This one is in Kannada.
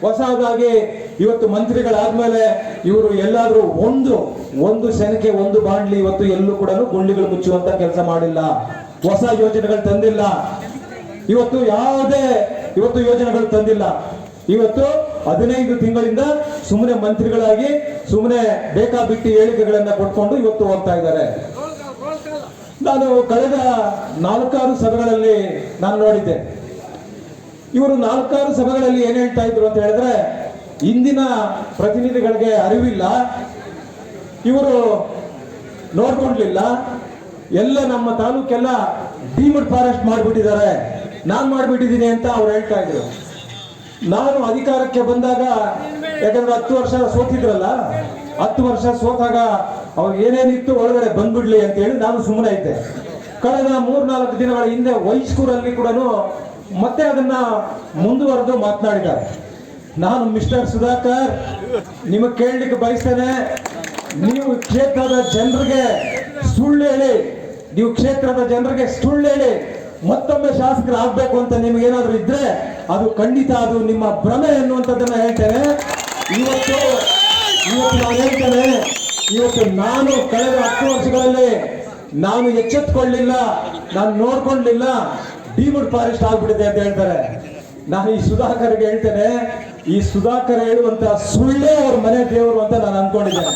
ಹೊಸದಾಗಿ ಇವತ್ತು ಮಂತ್ರಿಗಳಾದ್ಮೇಲೆ ಇವರು ಎಲ್ಲಾದ್ರೂ ಒಂದು ಒಂದು ಶನಕ್ಕೆ ಒಂದು ಬಾಂಡ್ಲಿ ಇವತ್ತು ಎಲ್ಲೂ ಕೂಡ ಗುಂಡಿಗಳು ಮುಚ್ಚುವಂತ ಕೆಲಸ ಮಾಡಿಲ್ಲ. ಹೊಸ ಯೋಜನೆಗಳು ತಂದಿಲ್ಲ. ಇವತ್ತು ಯಾವುದೇ, ಇವತ್ತು ಯೋಜನೆಗಳು ತಂದಿಲ್ಲ. ಇವತ್ತು ಹದಿನೈದು ತಿಂಗಳಿಂದ ಸುಮ್ಮನೆ ಮಂತ್ರಿಗಳಾಗಿ ಸುಮ್ಮನೆ ಬೇಕಾಬಿಟ್ಟಿ ಹೇಳಿಕೆಗಳನ್ನ ಕೊಟ್ಕೊಂಡು ಇವತ್ತು ಹೋಗ್ತಾ ಇದ್ದಾರೆ. ನಾನು ಕಳೆದ ನಾಲ್ಕಾರು ಸಭೆಗಳಲ್ಲಿ ನಾನು ನೋಡಿದ್ದೆ. ಇವರು ನಾಲ್ಕಾರು ಸಭೆಗಳಲ್ಲಿ ಏನ್ ಹೇಳ್ತಾ ಇದ್ರು ಅಂತ ಹೇಳಿದ್ರೆ, ಇಂದಿನ ಪ್ರತಿನಿಧಿಗಳಿಗೆ ಅರಿವಿಲ್ಲ, ಇವರು ನೋಡ್ಕೊಂಡ್ಲಿಲ್ಲ ಎಲ್ಲ ನಮ್ಮ ತಾಲೂಕೆಲ್ಲ ಡಿಮಡ್ ಫಾರೆಸ್ಟ್ ಮಾಡಿಬಿಟ್ಟಿದ್ದಾರೆ. ನಾನ್ ಮಾಡಿಬಿಟ್ಟಿದ್ದೀನಿ ಅಂತ ಅವ್ರು ಹೇಳ್ತಾ ಇದ್ರು. ನಾನು ಅಧಿಕಾರಕ್ಕೆ ಬಂದಾಗ, ಯಾಕಂದ್ರೆ ಹತ್ತು ವರ್ಷ ಸೋತಿದ್ರಲ್ಲ, ಹತ್ತು ವರ್ಷ ಸೋತಾಗ ಅವ್ರು ಏನೇನಿತ್ತು ಒಳಗಡೆ ಬಂದ್ಬಿಡ್ಲಿ ಅಂತ ಹೇಳಿ ನಾನು ಸುಮ್ಮನೆ ಇದ್ದೆ. ಕಳೆದ ಮೂರ್ನಾಲ್ಕು ದಿನಗಳ ಹಿಂದೆ ವೈಸ್ಕೂರಲ್ಲಿ ಕೂಡ ಮತ್ತೆ ಅದನ್ನ ಮುಂದುವರೆದು ಮಾತನಾಡಿದ್ದಾರೆ. ನಾನು ಮಿಸ್ಟರ್ ಸುಧಾಕರ್, ನಿಮಗೆ ಕೇಳಲಿಕ್ಕೆ ಬಯಸ್ತೇನೆ, ನೀವು ಕ್ಷೇತ್ರದ ಜನರಿಗೆ ಸುಳ್ಳು ಹೇಳಿ, ನೀವು ಕ್ಷೇತ್ರದ ಜನರಿಗೆ ಸುಳ್ಳು ಹೇಳಿ, ಮತ್ತೊಮ್ಮೆ ಶಾಸಕರು ಆಗ್ಬೇಕು ಅಂತ ನಿಮಗೇನಾದ್ರೂ ಇದ್ರೆ ಅದು ಖಂಡಿತ ಅದು ನಿಮ್ಮ ಭ್ರಮೆ ಎನ್ನುವಂಥದ್ದನ್ನ ಹೇಳ್ತೇನೆ. ಇವತ್ತು ಇವತ್ತು ನಾನು ಹೇಳ್ತೇನೆ, ಇವತ್ತು ನಾನು ಕಳೆದ ಹತ್ತು ವರ್ಷಗಳಲ್ಲಿ ನಾನು ಎಚ್ಚೆತ್ಕೊಳ್ಳಿಲ್ಲ, ನಾನು ನೋಡ್ಕೊಳ್ಳಿಲ್ಲ ಡೀಮ್ಡ್ ಫಾರೆಸ್ಟ್ ಆಗ್ಬಿಟ್ಟಿದೆ ಅಂತ ಹೇಳ್ತಾರೆ. ನಾನು ಈ ಸುಧಾಕರ್ಗೆ ಹೇಳ್ತೇನೆ, ಈ ಸುಧಾಕರ್ ಹೇಳುವಂತ ಸುಳ್ಳೇ ಅವ್ರ ಮನೆ ದೇವರು ಅಂತ ನಾನು ಅನ್ಕೊಂಡಿದ್ದೇನೆ.